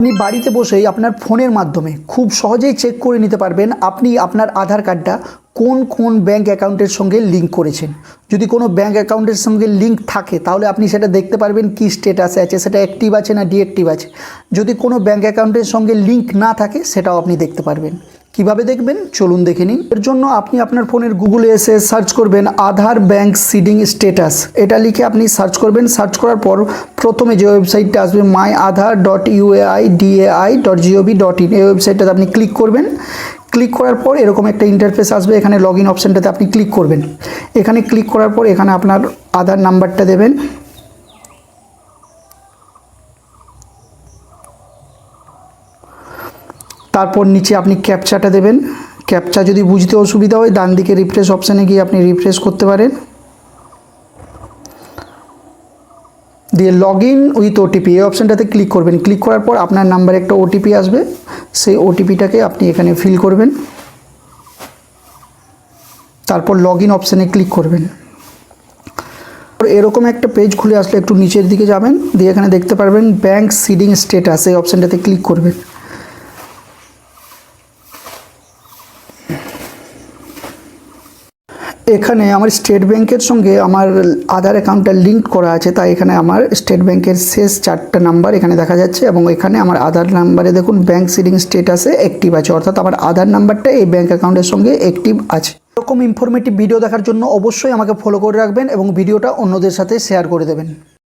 আপনি বাড়িতে বসেই আপনার ফোনের মাধ্যমে খুব সহজেই চেক করে নিতে পারবেন আপনি আপনার আধার কার্ডটা কোন কোন ব্যাঙ্ক অ্যাকাউন্টের সঙ্গে লিঙ্ক করেছেন। যদি কোনো ব্যাঙ্ক অ্যাকাউন্টের সঙ্গে লিঙ্ক থাকে, তাহলে আপনি সেটা দেখতে পারবেন কি স্টেটাসে আছে, সেটা অ্যাক্টিভ আছে না ডিঅ্যাক্টিভ আছে। যদি কোনো ব্যাঙ্ক অ্যাকাউন্টের সঙ্গে লিঙ্ক না থাকে, সেটাও আপনি দেখতে পারবেন। কীভাবে দেখবেন? চলুন দেখে নিন। এর জন্য আপনি আপনার ফোনের গুগলে এসে সার্চ করবেন আধার ব্যাংক সিডিং স্ট্যাটাস। এটা লিখে আপনি সার্চ করবেন। সার্চ করার পর প্রথমে যে ওয়েবসাইটটা আসবে my Aadhaar dot UIDAI dot GOV dot in এই ওয়েবসাইটটাতে আপনি ক্লিক করবেন। ক্লিক করার পর এরকম একটা ইন্টারফেস আসবে। এখানে লগ ইন অপশানটাতে আপনি ক্লিক করবেন। এখানে ক্লিক করার পর এখানে আপনার আধার নাম্বারটা দেবেন। তারপর নিচে আপনি ক্যাপচাটা দেবেন। ক্যাপচা যদি বুঝতে অসুবিধা হয়, ডান দিকে রিফ্রেশ অপশানে গিয়ে আপনি রিফ্রেশ করতে পারেন। দিয়ে লগ ইন উইথ ওটিপি এই অপশানটাতে ক্লিক করবেন। ক্লিক করার পর আপনার নাম্বারে একটা ওটিপি আসবে। সেই ওটিপিটাকে আপনি এখানে ফিল করবেন। তারপর লগ ইন অপশানে ক্লিক করবেন এরকম একটা পেজ খুলে আসলে একটু নিচের দিকে যাবেন। দিয়ে এখানে দেখতে পারবেন ব্যাংক সিডিং স্টেটাস এই অপশানটাতে ক্লিক করবেন। এখানে আমার স্টেট ব্যাংকের সঙ্গে আমার আধার অ্যাকাউন্টটা লিঙ্ক করা আছে, তাই এখানে আমার স্টেট ব্যাংকের শেষ চারটা নাম্বার এখানে দেখা যাচ্ছে এবং এখানে আমার আধার নাম্বারে দেখুন ব্যাংক সিডিং স্টেটাসে অ্যাক্টিভ আছে, অর্থাৎ আমার আধার নাম্বারটা এই ব্যাঙ্ক অ্যাকাউন্টের সঙ্গে অ্যাক্টিভ আছে। এরকম ইনফরমেটিভ ভিডিও দেখার জন্য অবশ্যই আমাকে ফলো করে রাখবেন এবং ভিডিওটা অন্যদের সাথে শেয়ার করে দেবেন।